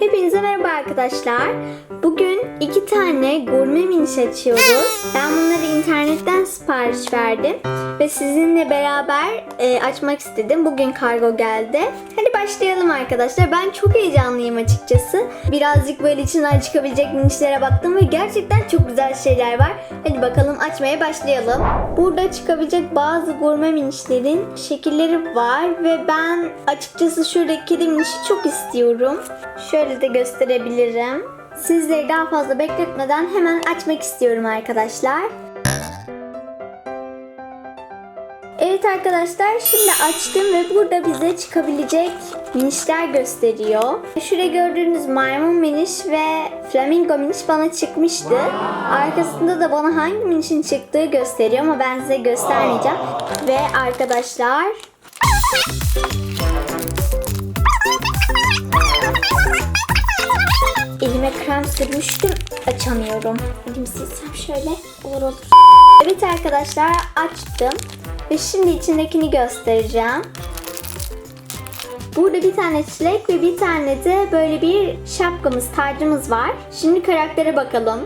Hepinize merhaba arkadaşlar. Bugün iki tane gurme miniş açıyoruz. Ben bunları internetten sipariş verdim. Ve sizinle beraber e, açmak istedim. Bugün kargo geldi. Hadi başlayalım arkadaşlar. Ben çok heyecanlıyım açıkçası. Birazcık böyle içinden çıkabilecek minişlere baktım ve gerçekten çok güzel şeyler var. Hadi bakalım açmaya başlayalım. Burada çıkabilecek bazı gurme minişlerin şekilleri var ve ben açıkçası şuradaki kedi minişi çok istiyorum. Şöyle de gösterebilirim. Sizleri daha fazla bekletmeden hemen açmak istiyorum arkadaşlar. Evet arkadaşlar şimdi açtım ve burada bize çıkabilecek minişler gösteriyor. Şurada gördüğünüz maymun miniş ve flamingo miniş bana çıkmıştı. Arkasında da bana hangi minişin çıktığı gösteriyor ama ben size göstermeyeceğim. Ve arkadaşlar elime krem sürmüştüm açamıyorum. Elimi silsem şöyle olur olur. Evet arkadaşlar açtım. Ve şimdi içindekini göstereceğim. Burada bir tane çilek ve bir tane de böyle bir şapkamız, tacımız var. Şimdi karaktere bakalım.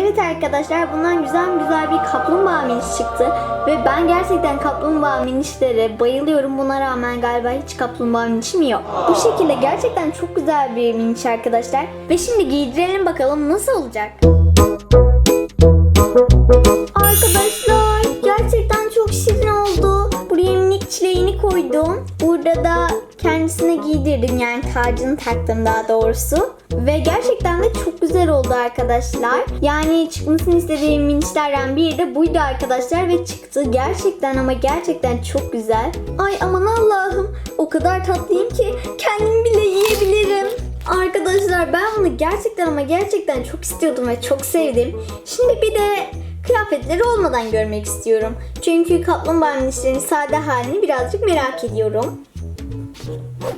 Evet arkadaşlar bundan güzel güzel bir kaplumbağa miniş çıktı. Ve ben gerçekten kaplumbağa minişlere bayılıyorum. Buna rağmen galiba hiç kaplumbağa minişim yok. Bu şekilde gerçekten çok güzel bir miniş arkadaşlar. Ve şimdi giydirelim bakalım nasıl olacak. Arkadaşlar gerçekten çok şirin oldu. Buraya minik çileğini koydum. Burada da kendisine giydirdim yani tacını taktım daha doğrusu. Ve gerçekten de çok güzel oldu arkadaşlar. Yani çıkmasını istediğim minişlerden biri de buydu arkadaşlar ve çıktı. Gerçekten ama gerçekten çok güzel. Ay aman Allah'ım o kadar tatlıyım ki kendim bile yiyebilirim. Arkadaşlar ben bunu gerçekten ama gerçekten çok istiyordum ve çok sevdim. Şimdi bir de kıyafetleri olmadan görmek istiyorum. Çünkü kaplumbağa minişlerin sade halini birazcık merak ediyorum.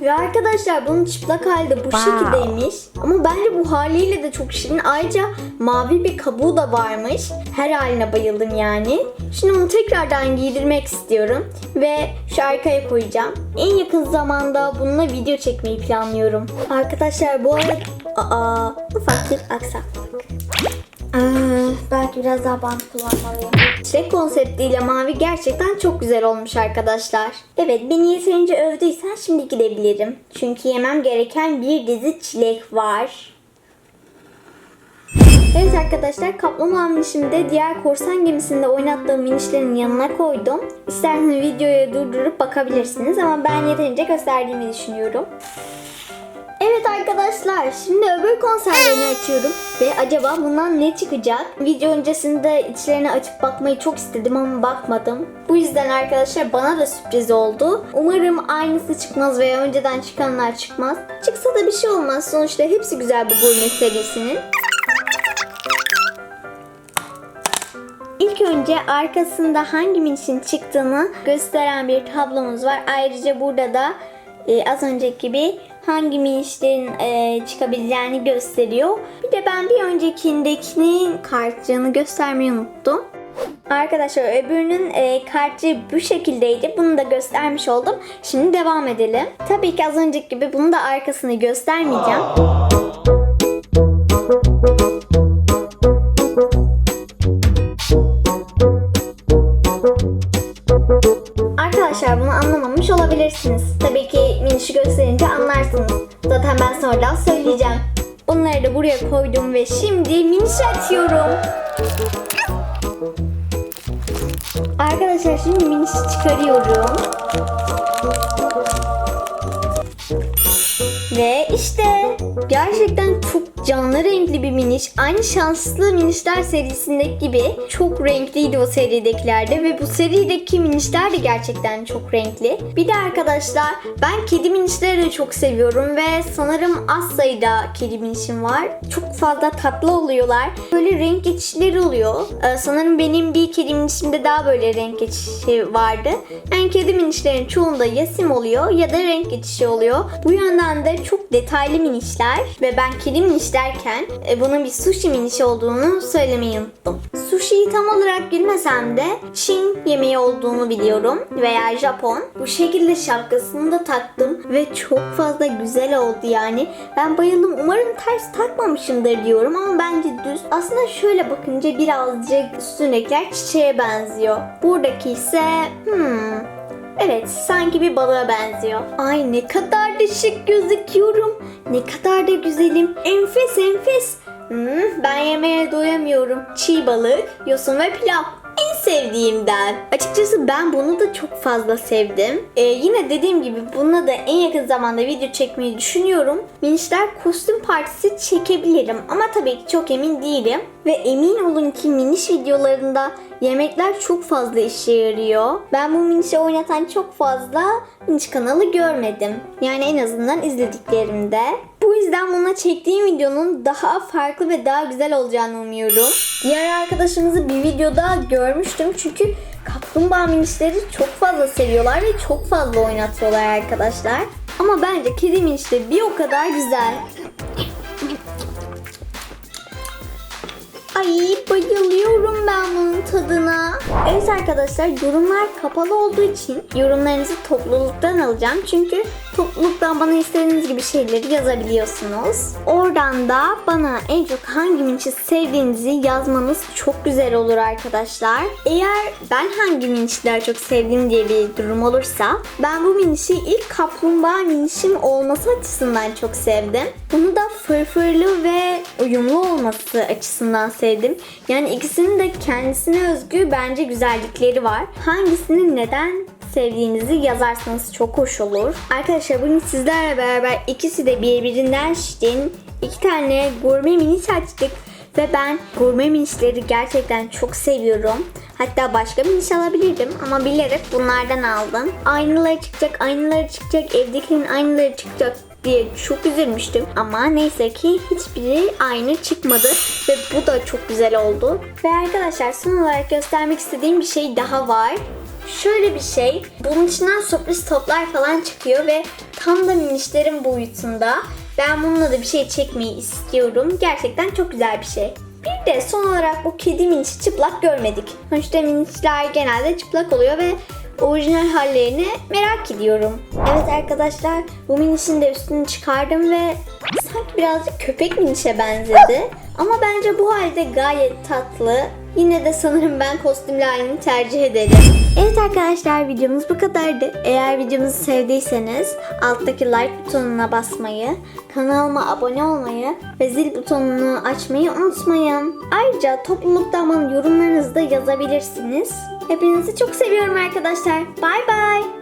Ve arkadaşlar bunun çıplak hali de bu Wow. şekildeymiş. Ama bence bu haliyle de çok şirin. Ayrıca mavi bir kabuğu da varmış. Her haline bayıldım yani. Şimdi onu tekrardan giydirmek istiyorum. Ve şu arkaya koyacağım. En yakın zamanda bununla video çekmeyi planlıyorum. Arkadaşlar bu arada... Aa, ufak bir aksaklık. Belki biraz daha bant kullanmalıyım. Çilek konseptiyle mavi gerçekten çok güzel olmuş arkadaşlar. Evet beni yeterince övdüysen şimdi gidebilirim. Çünkü yemem gereken bir dizi çilek var. Evet arkadaşlar kaplumbağa minişimi de diğer korsan gemisinde oynattığım minişlerin yanına koydum. İsterseniz videoyu durdurup bakabilirsiniz ama ben yeterince gösterdiğimi düşünüyorum. Arkadaşlar şimdi öbür konserlerini açıyorum ve acaba bundan ne çıkacak? Video öncesinde içlerini açıp bakmayı çok istedim ama bakmadım. Bu yüzden arkadaşlar bana da sürpriz oldu. Umarım aynısı çıkmaz veya önceden çıkanlar çıkmaz. Çıksa da bir şey olmaz sonuçta hepsi güzel bu gurme serisinin. İlk önce arkasında hangi minişin çıktığını gösteren bir tablomuz var. Ayrıca burada da e, az önceki gibi hangi minişlerin e, çıkabileceğini gösteriyor. Bir de ben bir öncekindekinin kartçığını göstermeyi unuttum. Arkadaşlar öbürünün e, kartçığı bu şekildeydi. Bunu da göstermiş oldum. Şimdi devam edelim. Tabii ki az önceki gibi bunu da arkasını göstermeyeceğim. Arkadaşlar bunu anlamamış olabilirsiniz. Sonradan söyleyeceğim. Bunları da buraya koydum ve şimdi minişi açıyorum. Arkadaşlar şimdi minişi çıkarıyorum. Ve işte gerçekten çok canlı renkli bir miniş. Aynı şanslı minişler serisindeki gibi çok renkliydi o seridekilerde ve bu serideki minişler de gerçekten çok renkli. Bir de arkadaşlar ben kedi minişleri de çok seviyorum ve sanırım az sayıda kedi minişim var. Çok fazla tatlı oluyorlar. Böyle renk geçişleri oluyor. Ee, sanırım benim bir kedi minişimde daha böyle renk geçişi vardı. Yani kedi minişlerin çoğunda ya sim oluyor ya da renk geçişi oluyor. Bu yönden de çok detaylı minişler ve ben kedi minişler izlerken e, bunun bir sushi minişi olduğunu söylemeyi unuttum. Sushi'yi tam olarak bilmesem de Çin yemeği olduğunu biliyorum veya Japon. Bu şekilde şapkasını da taktım ve çok fazla güzel oldu yani. Ben bayıldım. Umarım ters takmamışımdır diyorum ama bence düz. Aslında şöyle bakınca birazcık üstündekiler çiçeğe benziyor. Buradaki ise hmm, Evet, sanki bir balığa benziyor. Ay ne kadar da şık gözüküyorum. Ne kadar da güzelim. Enfes enfes. Hmm, ben yemeğe doyamıyorum. Çiğ balık, yosun ve pilav. En sevdiğimden. Açıkçası ben bunu da çok fazla sevdim. Ee, yine dediğim gibi bununla da en yakın zamanda video çekmeyi düşünüyorum. Minişler kostüm partisi çekebilirim ama tabii ki çok emin değilim. Ve emin olun ki miniş videolarında yemekler çok fazla işe yarıyor. Ben bu minişi oynatan çok fazla miniş kanalı görmedim. Yani en azından izlediklerimde. Bu yüzden buna çektiğim videonun daha farklı ve daha güzel olacağını umuyorum. Diğer arkadaşımızı bir videoda görmüştüm çünkü kaplumbağa minişleri çok fazla seviyorlar ve çok fazla oynatıyorlar arkadaşlar. Ama bence kedi minişi de bir o kadar güzel. Ay bayılıyorum ben bunun tadına. Evet arkadaşlar yorumlar kapalı olduğu için yorumlarınızı topluluktan alacağım. Çünkü topluluktan bana istediğiniz gibi şeyleri yazabiliyorsunuz. Oradan da bana en çok hangi minçi sevdiğinizi yazmanız çok güzel olur arkadaşlar. Eğer ben hangi minçler çok sevdiğim diye bir durum olursa ben bu minişi ilk kaplumbağa minişim olması açısından çok sevdim. Bunu da fırfırlı ve uyumlu olması açısından sevdim. Yani ikisinin de kendisine özgü bence güzellikleri var. Hangisini neden sevdiğinizi yazarsanız çok hoş olur. Arkadaşlar bugün sizlerle beraber ikisi de birbirinden şirin iki tane gurme mini açtık. Ve ben gurme minişleri gerçekten çok seviyorum. Hatta başka miniş alabilirdim ama bilerek bunlardan aldım. Aynaları çıkacak, aynaları çıkacak, evdekinin aynaları çıkacak diye çok üzülmüştüm. Ama neyse ki hiçbiri aynı çıkmadı ve bu da çok güzel oldu. Ve arkadaşlar son olarak göstermek istediğim bir şey daha var. Şöyle bir şey, bunun içinden sürpriz toplar falan çıkıyor ve tam da minişlerin boyutunda. Ben bununla da bir şey çekmeyi istiyorum. Gerçekten çok güzel bir şey. Bir de son olarak bu kedi minişi çıplak görmedik. Sonuçta minişler genelde çıplak oluyor ve orijinal hallerini merak ediyorum. Evet arkadaşlar bu minişin de üstünü çıkardım ve sanki birazcık köpek minişe benzedi. Ama bence bu halde gayet tatlı. Yine de sanırım ben kostümlü halini tercih ederim. Evet arkadaşlar videomuz bu kadardı. Eğer videomuzu sevdiyseniz alttaki like butonuna basmayı, kanalıma abone olmayı ve zil butonunu açmayı unutmayın. Ayrıca toplulukta bana yorumlarınızı da yazabilirsiniz. Hepinizi çok seviyorum arkadaşlar. Bay bay.